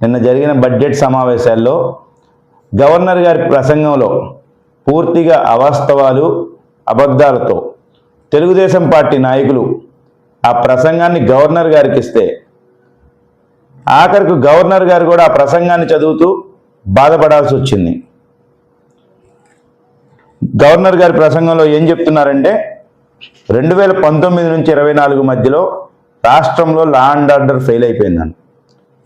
నిన్న జరిగిన బడ్జెట్ సమావేశాల్లో గవర్నర్ గారి ప్రసంగంలో పూర్తిగా అవాస్తవాలు అబద్ధాలతో తెలుగుదేశం పార్టీ నాయకులు ఆ ప్రసంగాన్ని గవర్నర్ గారికి ఇస్తే ఆఖరికి గవర్నర్ గారు కూడా ఆ ప్రసంగాన్ని చదువుతూ బాధపడాల్సి వచ్చింది. గవర్నర్ గారి ప్రసంగంలో ఏం చెప్తున్నారంటే రెండు వేల పంతొమ్మిది నుంచి ఇరవై నాలుగు మధ్యలో రాష్ట్రంలో లా అండ్ ఆర్డర్ ఫెయిల్ అయిపోయిందని.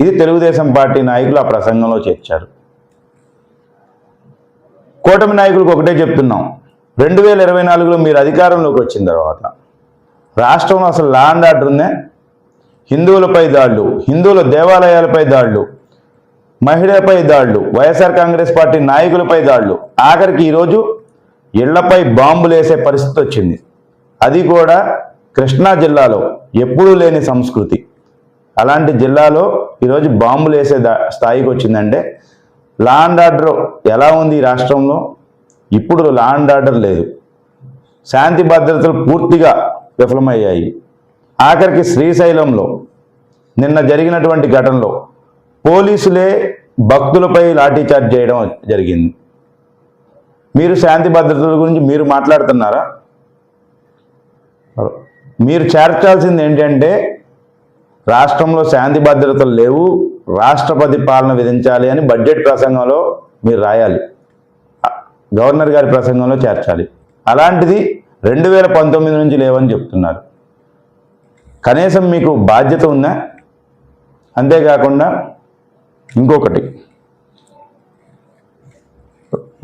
ఇది తెలుగుదేశం పార్టీ నాయకులు ఆ ప్రసంగంలో చేర్చారు. కూటమి నాయకులకు ఒకటే చెప్తున్నాం. రెండు వేల ఇరవై నాలుగులో మీరు అధికారంలోకి వచ్చిన తర్వాత రాష్ట్రంలో అసలు లా అండ్ ఆర్డర్ ఉందే? హిందువులపై దాడులు హిందువుల దేవాలయాలపై దాడులు మహిళలపై దాడులు వైఎస్ఆర్ కాంగ్రెస్ పార్టీ నాయకులపై దాడులు. ఆఖరికి ఈరోజు ఇళ్ళపై బాంబులు వేసే పరిస్థితి వచ్చింది. అది కూడా కృష్ణా జిల్లాలో ఎప్పుడూ లేని సంస్కృతి. అలాంటి జిల్లాలో ఈరోజు బాంబులు వేసే దా- స్థాయికి వచ్చిందంటే లా అండ్ ఆర్డర్ ఎలా ఉంది ఈ రాష్ట్రంలో? ఇప్పుడు లా అండ్ ఆర్డర్ లేదు. శాంతి భద్రతలు పూర్తిగా విఫలమయ్యాయి. ఆఖరికి శ్రీశైలంలో నిన్న జరిగినటువంటి ఘటనలో పోలీసులే భక్తులపై లాఠీచార్జ్ చేయడం జరిగింది. మీరు శాంతి భద్రతల గురించి మీరు మాట్లాడుతున్నారా? మీరు చేర్చాల్సింది ఏంటంటే రాష్ట్రంలో శాంతి భద్రతలు లేవు రాష్ట్రపతి పాలన విధించాలి అని బడ్జెట్ ప్రసంగంలో మీరు రాయాలి. గవర్నర్ గారి ప్రసంగంలో చేర్చాలి. అలాంటిది రెండు వేల పంతొమ్మిది నుంచి లేవని చెప్తున్నారు. కనీసం మీకు బాధ్యత ఉందా? అంతేకాకుండా ఇంకొకటి.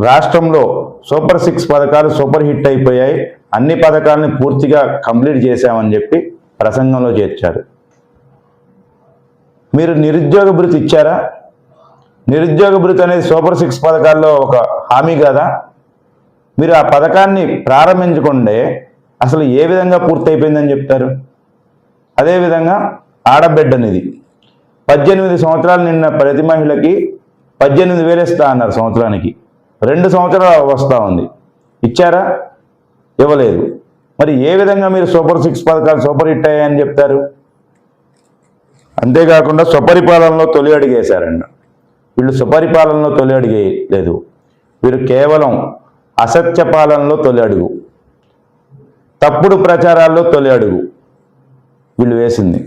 రాష్ట్రంలో సూపర్ సిక్స్ పథకాలు సూపర్ హిట్ అయిపోయాయి. అన్ని పథకాలని పూర్తిగా కంప్లీట్ చేశామని చెప్పి ప్రసంగంలో చేర్చారు. మీరు నిరుద్యోగ భృతి ఇచ్చారా? నిరుద్యోగ భృతి అనేది సూపర్ సిక్స్ పథకాల్లో ఒక హామీ కదా? మీరు ఆ పథకాన్ని ప్రారంభించకుండే అసలు ఏ విధంగా పూర్తయిపోయిందని చెప్తారు? అదేవిధంగా ఆడబిడ్డనిది. పద్దెనిమిది సంవత్సరాలు నిన్న ప్రతి మహిళకి పద్దెనిమిది వేలు ఇస్తా అన్నారు సంవత్సరానికి. రెండు సంవత్సరాలు వస్తూ ఉంది. ఇచ్చారా? ఇవ్వలేదు. మరి ఏ విధంగా మీరు సూపర్ సిక్స్ పథకాలు సూపర్ హిట్ అయ్యాయని చెప్తారు? అంతేకాకుండా సుపరిపాలనలో తొలి అడిగేశారండి వీళ్ళు సుపరిపాలనలో తొలి అడిగేయలేదు వీరు కేవలం అసత్య పాలనలో తొలి అడుగు. తప్పుడు ప్రచారాల్లో తొలి అడుగు వీళ్ళు వేసింది.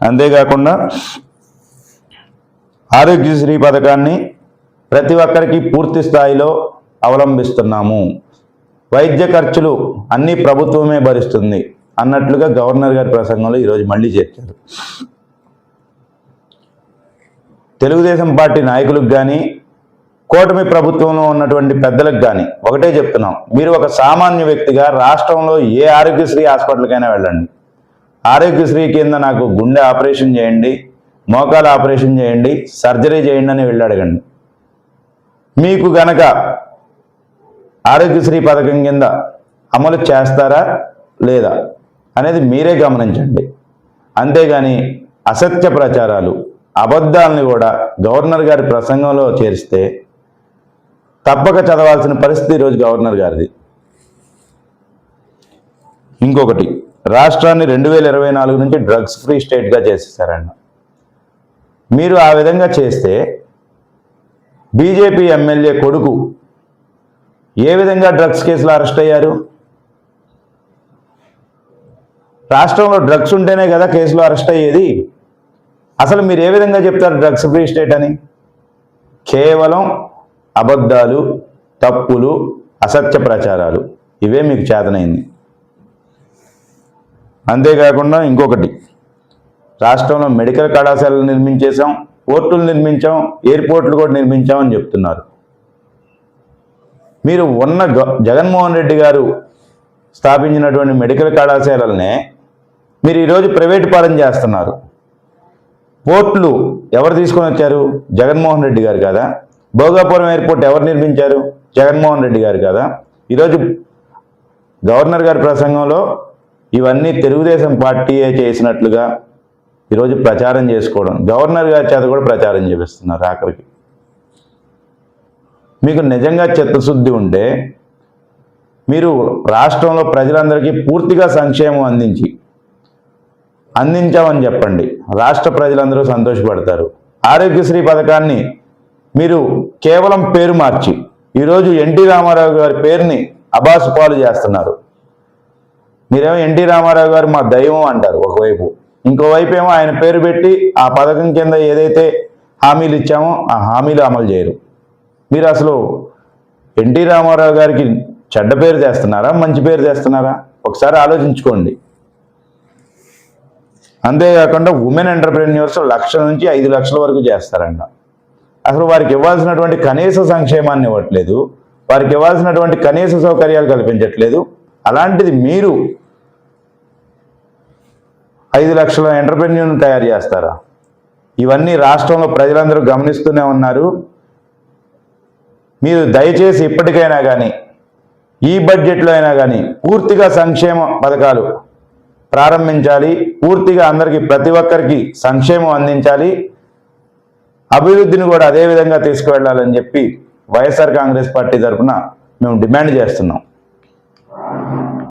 అంతేకాకుండా ఆరోగ్యశ్రీ పథకాన్ని ప్రతి ఒక్కరికి పూర్తి స్థాయిలో అవలంబిస్తున్నాము. వైద్య ఖర్చులు అన్నీ ప్రభుత్వమే భరిస్తుంది అన్నట్లుగా గవర్నర్ గారి ప్రసంగంలో ఈరోజు మళ్ళీ చేర్చారు. తెలుగుదేశం పార్టీ నాయకులకు కానీ కూటమి ప్రభుత్వంలో ఉన్నటువంటి పెద్దలకు కానీ ఒకటే చెప్తున్నాం. మీరు ఒక సామాన్య వ్యక్తిగా రాష్ట్రంలో ఏ ఆరోగ్యశ్రీ హాస్పిటల్కైనా వెళ్ళండి. ఆరోగ్యశ్రీ కింద నాకు గుండె ఆపరేషన్ చేయండి మోకాలు ఆపరేషన్ చేయండి సర్జరీ చేయండి అని వెళ్ళి అడగండి. మీకు గనక ఆరోగ్యశ్రీ పథకం కింద అమలు చేస్తారా లేదా అనేది మీరే గమనించండి. అంతేగాని అసత్య ప్రచారాలు అబద్ధాలని కూడా గవర్నర్ గారి ప్రసంగంలో చేరిస్తే తప్పక చదవాల్సిన పరిస్థితి ఈరోజు గవర్నర్ గారిది. ఇంకొకటి రాష్ట్రాన్ని రెండు వేల ఇరవై నాలుగు నుంచి డ్రగ్స్ ఫ్రీ స్టేట్గా చేసేసారన్న మీరు ఆ విధంగా చేస్తే బీజేపీ ఎమ్మెల్యే కొడుకు ఏ విధంగా డ్రగ్స్ కేసులో అరెస్ట్ అయ్యారు? రాష్ట్రంలో డ్రగ్స్ ఉంటేనే కదా కేసులో అరెస్ట్ అయ్యేది. అసలు మీరు ఏ విధంగా చెప్తారు డ్రగ్స్ ఫ్రీ స్టేట్ అని? కేవలం అబద్ధాలు తప్పులు అసత్య ప్రచారాలు ఇవే మీకు చేతనైంది. అంతేకాకుండా ఇంకొకటి రాష్ట్రంలో మెడికల్ కళాశాలలు నిర్మించేశాం పోర్టులు నిర్మించాం ఎయిర్పోర్ట్లు కూడా నిర్మించామని చెప్తున్నారు. మీరు ఉన్న గ- జగన్మోహన్ రెడ్డి గారు స్థాపించినటువంటి మెడికల్ కళాశాలలనే మీరు ఈరోజు ప్రైవేట్ పాలన చేస్తున్నారు. పోర్ట్లు ఎవరు తీసుకొని వచ్చారు? జగన్మోహన్ రెడ్డి గారు కదా? భోగాపురం ఎయిర్పోర్ట్ ఎవరు నిర్మించారు? జగన్మోహన్ రెడ్డి గారు కదా? ఈరోజు గవర్నర్ గారి ప్రసంగంలో ఇవన్నీ తెలుగుదేశం పార్టీయే చేసినట్లుగా ఈరోజు ప్రచారం చేసుకోవడం గవర్నర్ గారి చేత కూడా ప్రచారం చేపిస్తున్నారు ఆఖరికి. మీకు నిజంగా చిత్తశుద్ధి ఉంటే మీరు రాష్ట్రంలో ప్రజలందరికీ పూర్తిగా సంక్షేమం అందించి అందించామని చెప్పండి. రాష్ట్ర ప్రజలందరూ సంతోషపడతారు. ఆరోగ్యశ్రీ పథకాన్ని మీరు కేవలం పేరు మార్చి ఈరోజు ఎన్టీ రామారావు గారి పేరుని అబాసు పాలు చేస్తున్నారు. మీరేమో ఎన్టీ రామారావు గారు మా దైవం అంటారు ఒకవైపు. ఇంకోవైపు ఏమో ఆయన పేరు పెట్టి ఆ పథకం కింద ఏదైతే హామీలు ఇచ్చామో ఆ హామీలు అమలు చేయరు. మీరు అసలు ఎన్టీ రామారావు గారికి చెడ్డ పేరు చేస్తున్నారా మంచి పేరు చేస్తున్నారా ఒకసారి ఆలోచించుకోండి. అంతేకాకుండా ఉమెన్ ఎంటర్ప్రెన్యూర్స్ లక్ష నుంచి ఐదు లక్షల వరకు చేస్తారంట. అసలు వారికి ఇవ్వాల్సినటువంటి కనీస సంక్షేమాన్ని ఇవ్వట్లేదు. వారికి ఇవ్వాల్సినటువంటి కనీస సౌకర్యాలు కల్పించట్లేదు. అలాంటిది మీరు ఐదు లక్షల ఎంటర్ప్రెన్యూర్ని తయారు చేస్తారా? ఇవన్నీ రాష్ట్రంలో ప్రజలందరూ గమనిస్తూనే ఉన్నారు. మీరు దయచేసి ఇప్పటికైనా కానీ ఈ బడ్జెట్లో అయినా కానీ పూర్తిగా సంక్షేమ పథకాలు ప్రారంభించాలి. పూర్తిగా అందరికీ ప్రతి ఒక్కరికి సంక్షేమం అందించాలి. అభివృద్ధిని కూడా అదే విధంగా తీసుకువెళ్ళాలని చెప్పి వైఎస్ఆర్ కాంగ్రెస్ పార్టీ తరఫున మేము డిమాండ్ చేస్తున్నాం.